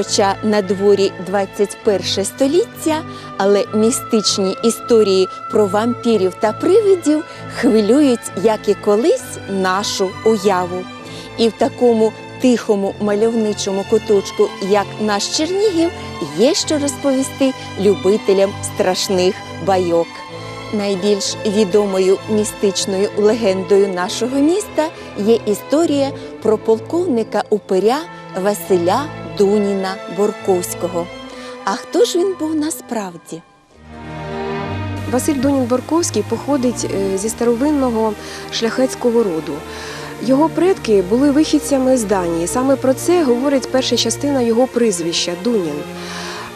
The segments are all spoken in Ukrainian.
Хоча на дворі 21 століття, але містичні історії про вампірів та привидів хвилюють, як і колись, нашу уяву. І в такому тихому мальовничому куточку, як наш Чернігів, є що розповісти любителям страшних байок. Найбільш відомою містичною легендою нашого міста є історія про полковника упиря Василя Дуніна Борковського. А хто ж він був насправді? Василь Дунін Борковський походить е, зі старовинного шляхетського роду. Його предки були вихідцями з Данії. Саме про це говорить перша частина його прізвища Дунін.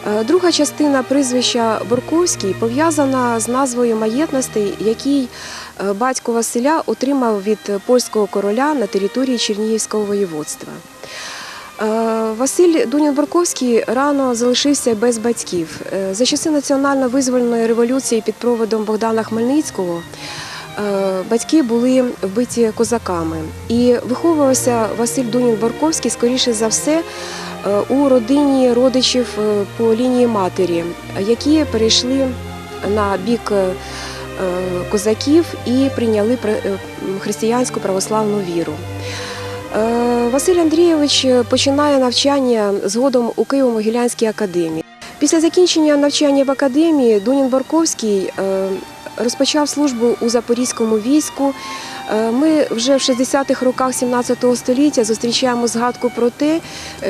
Е, Друга частина прізвища Борковський пов'язана з назвою маєтностей, який е, батько Василя отримав від польського короля на території Чернігівського воєводства. Е, Василь Дунін-Борковський рано залишився без батьків. Е, За часи національно-визвольної революції під проводом Богдана Хмельницького е, батьки були вбиті козаками. І виховувався Василь Дунін-Борковський, скоріше за все, у родині родичів по лінії матері, які перейшли на бік козаків і прийняли християнську православну віру. Е, Василь Андрійович починає навчання згодом у Києво-Могилянській академії. Після закінчення навчання в академії Дунін Борковський е, розпочав службу у запорізькому війську. Е, Ми вже в 60-х роках 17 століття зустрічаємо згадку про те,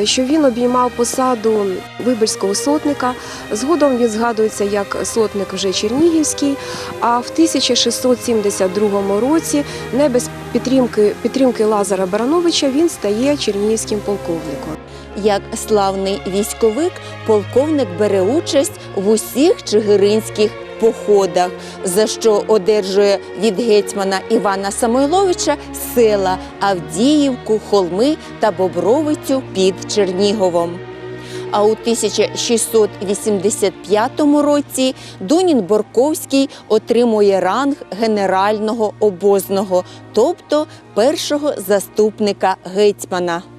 що він обіймав посаду виборського сотника. Згодом він згадується як сотник вже Чернігівський. А в 1672 році, не без підтримки, підтримки Лазара Барановича, він стає чернігівським полковником. Як славний військовик, полковник бере участь в усіх чигиринських походах, за що одержує від гетьмана Івана Самойловича села Авдіївку, Холми та Бобровицю під Черніговом. А у 1685 році Дунін Борковський отримує ранг генерального обозного, тобто першого заступника гетьмана.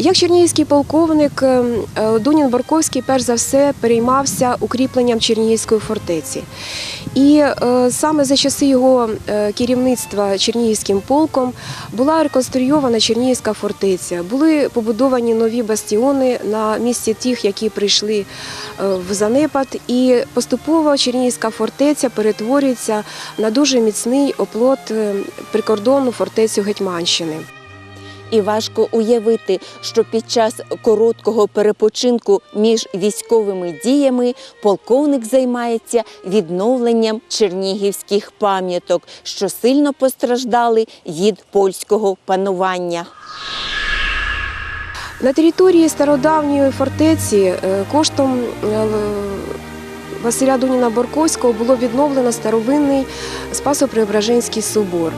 Як чернігівський полковник, е, е, Дунін Борковський перш за все переймався укріпленням Чернігівської фортеці. І е, саме за часи його е, керівництва Чернігівським полком була реконструйована Чернігівська фортеця. Були побудовані нові бастіони на місці тих, які прийшли в занепад. І поступово Чернігівська фортеця перетворюється на дуже міцний оплот е, прикордонну фортецю Гетьманщини. І важко уявити, що під час короткого перепочинку між військовими діями полковник займається відновленням чернігівських пам'яток, що сильно постраждали від польського панування. На території стародавньої фортеці е, коштом е, Василя Дуніна Борковського було відновлено старовинний Спасо-Преображенський собор.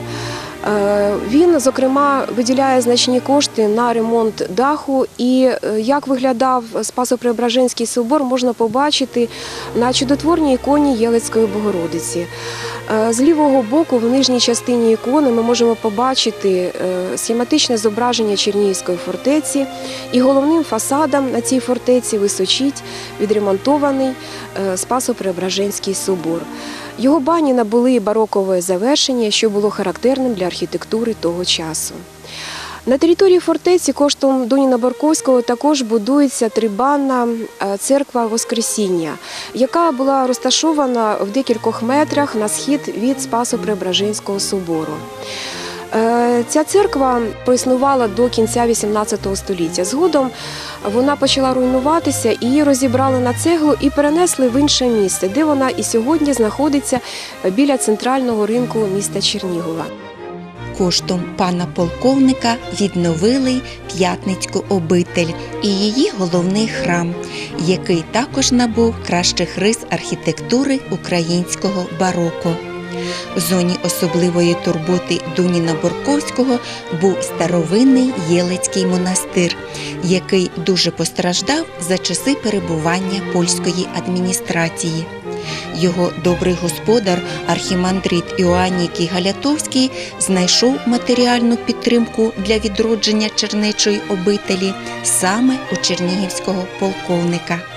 Е, Він, зокрема, виділяє значні кошти на ремонт даху. І е, як виглядав Спасо-Преображенський собор, можна побачити на чудотворній іконі Єлицької Богородиці. Е, З лівого боку, в нижній частині ікони, ми можемо побачити схематичне зображення Чернігівської фортеці, і головним фасадом на цій фортеці височить відремонтований Спасо-Преображенський собор. Його бані набули барокове завершення, що було характерним для архітектури того часу. На території фортеці коштом Доніна Борковського також будується трибанна е, церква Воскресіння, яка була розташована в декількох метрах на схід від Спасо-Преображенського собору. Е, Ця церква проіснувала до кінця XVIII століття. Згодом вона почала руйнуватися, її розібрали на цеглу і перенесли в інше місце, де вона і сьогодні знаходиться біля центрального ринку міста Чернігова. Коштом пана полковника відновили П'ятницьку обитель і її головний храм, який також набув кращих рис архітектури українського бароко. В зоні особливої турботи Дуніна Борковського був старовинний Єлицький монастир, який дуже постраждав за часи перебування польської адміністрації. Його добрий господар, архімандрит Іоаннікій Галятовський, знайшов матеріальну підтримку для відродження чернечої обителі саме у чернігівського полковника.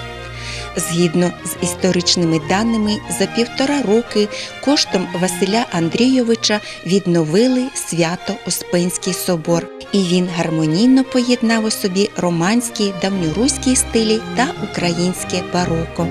Згідно з історичними даними, за півтора роки коштом Василя Андрійовича відновили свято Успенський собор, і він гармонійно поєднав у собі романські давньоруські стилі та українське бароко.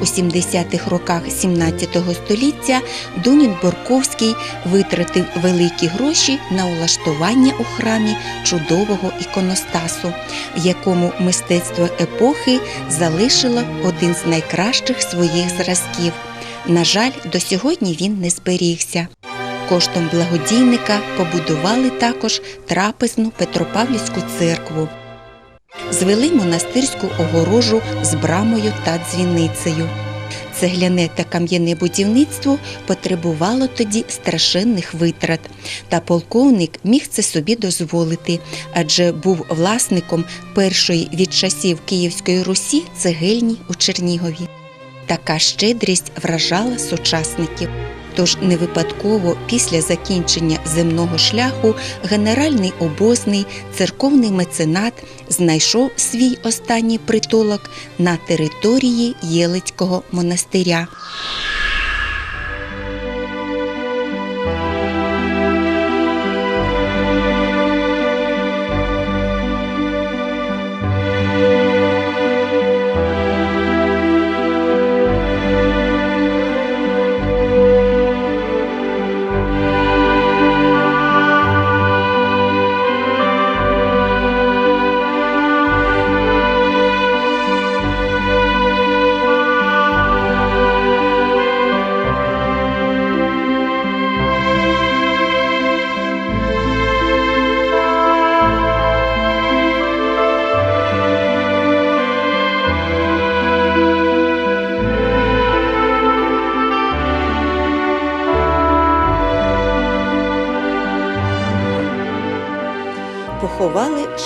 У 70-х роках 17-го століття Дунін Борковський витратив великі гроші на улаштування у храмі чудового іконостасу, якому мистецтво епохи залишило один з найкращих своїх зразків. На жаль, до сьогодні він не зберігся. Коштом благодійника побудували також трапезну Петропавлівську церкву. Звели монастирську огорожу з брамою та дзвіницею. Цегляне та кам'яне будівництво потребувало тоді страшенних витрат, та полковник міг це собі дозволити, адже був власником першої від часів Київської Русі цегельні у Чернігові. Така щедрість вражала сучасників. Тож не випадково після закінчення земного шляху генеральний обозний церковний меценат знайшов свій останній притулок на території Єлицького монастиря.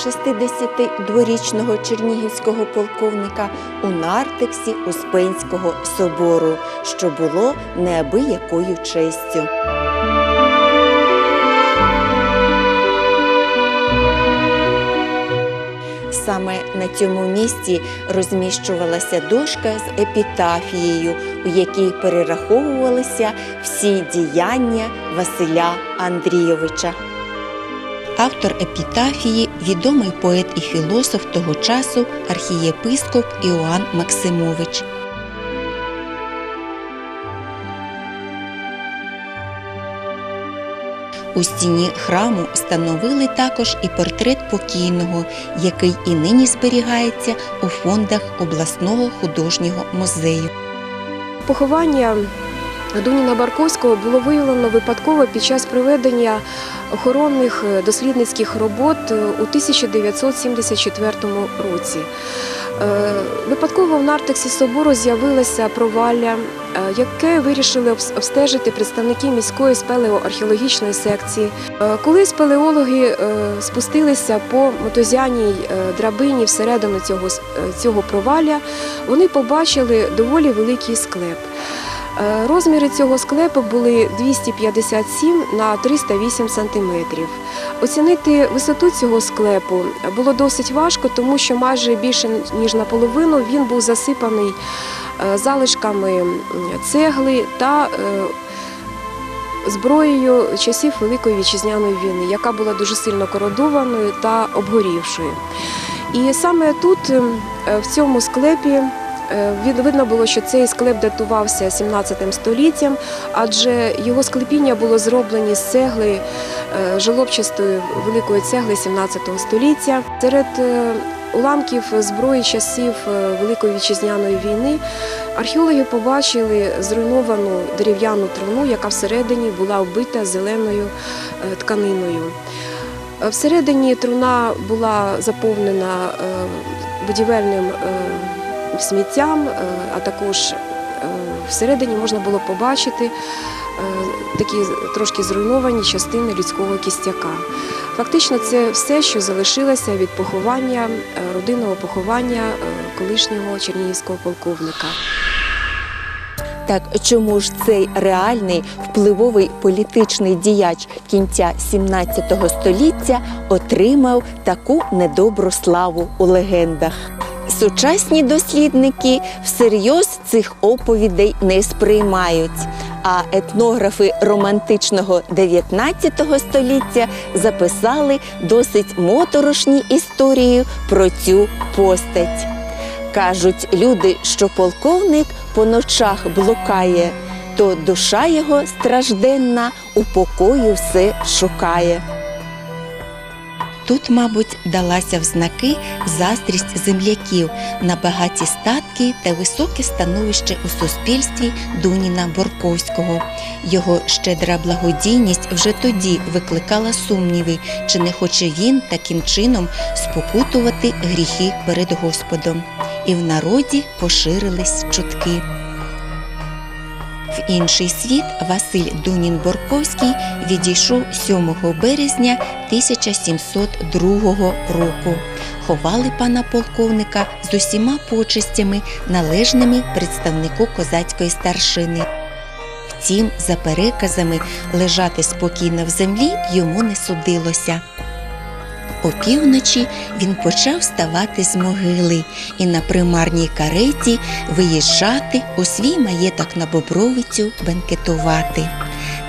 62-річного чернігівського полковника у нартексі Успенського собору, що було неабиякою честю. Саме на цьому місці розміщувалася дошка з епітафією, у якій перераховувалися всі діяння Василя Андрійовича. Автор епітафії відомий поет і філософ того часу архієпископ Іоанн Максимович. У стіні храму встановили також і портрет покійного, який і нині зберігається у фондах обласного художнього музею. Поховання Дуніна Барковського було виявлено випадково під час проведення охоронних е, дослідницьких робот е, у 1974 році. Е, Випадково в нартексі собору з'явилося провалля, яке вирішили обстежити представники міської спелеоархеологічної секції. Коли спелеологи спустилися по мотозяній драбині всередину цього, цього провалля, вони побачили доволі великий склеп. Е, Розміри цього склепу були 257 на 308 сантиметрів. Оцінити висоту цього склепу було досить важко, тому що майже більше ніж наполовину він був засипаний е, залишками цегли та е, зброєю часів Великої вітчизняної війни, яка була дуже сильно кородованою та обгорівшою. І саме тут, в цьому склепі, видно було, що цей склеп датувався 17 століттям, адже його склепіння було зроблені з цегли е, жолобчастої великої цегли 17 століття. Серед е, уламків зброї часів е, Великої вітчизняної війни археологи побачили зруйновану дерев'яну труну, яка всередині була вбита зеленою е, тканиною. Е, Всередині труна була заповнена е, будівельним е, сміттям, е, а також е, всередині можна було побачити е, такі трошки зруйновані частини людського кістяка. Фактично, це все, що залишилося від поховання родинного поховання колишнього чернігівського полковника. Так чому ж цей реальний впливовий політичний діяч кінця 17 століття отримав таку недобру славу у легендах? Сучасні дослідники всерйоз цих оповідей не сприймають. А етнографи романтичного 19 століття записали досить моторошні історії про цю постать. Кажуть люди, що полковник по ночах блукає, то душа його стражденна у покою все шукає. Тут, мабуть, далася в знаки заздрість земляків на багаті статки та високе становище у суспільстві Дуніна Борковського. Його щедра благодійність вже тоді викликала сумніви, чи не хоче він таким чином спокутувати гріхи перед Господом. І в народі поширились чутки. В інший світ Василь Дунін Борковський відійшов 7 березня 1702 року. Ховали пана полковника з усіма почестями, належними представнику козацької старшини. Втім, за переказами, лежати спокійно в землі йому не судилося. Опівночі він почав вставати з могили і на примарній кареті виїжджати у свій маєток на Бобровицю бенкетувати.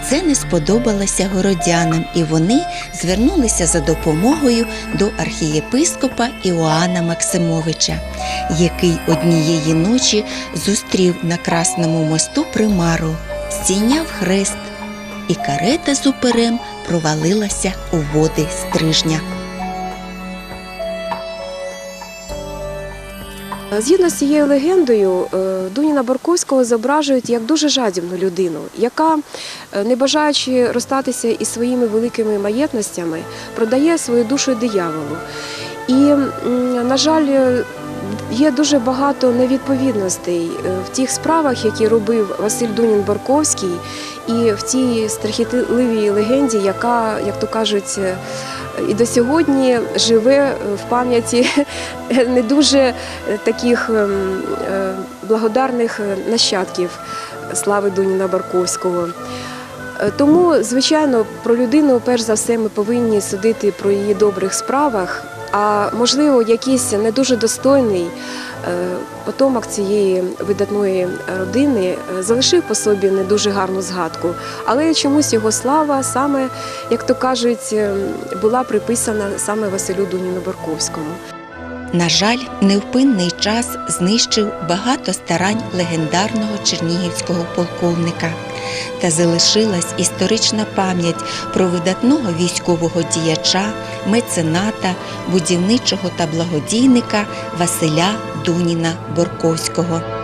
Це не сподобалося городянам, і вони звернулися за допомогою до архієпископа Іоанна Максимовича, який однієї ночі зустрів на Красному мосту примару, стійняв хрест, і карета з уперем провалилася у води стрижня. Згідно з цією легендою, е, Дуніна Борковського зображують як дуже жадібну людину, яка, е, не бажаючи розстатися із своїми великими маєтностями, продає свою душу дияволу. І, на жаль, е, є дуже багато невідповідностей е, в тих справах, які робив Василь Дунін Борковський, і в тій страхітливій легенді, яка, як то кажуть, е, і до сьогодні живе в пам'яті не дуже таких ем, е, благодарних нащадків слави Дуніна Барковського. Е, Тому, звичайно, про людину, перш за все, ми повинні судити про її добрих справах, а можливо, якийсь не дуже достойний потомок цієї видатної родини е, залишив по собі не дуже гарну згадку. Але чомусь його слава саме, як то кажуть, е, була приписана саме Василю Дуніну Барковському. На жаль, невпинний час знищив багато старань легендарного чернігівського полковника. Та залишилась історична пам'ять про видатного військового діяча, мецената, будівничого та благодійника Василя Дуніна Борковського.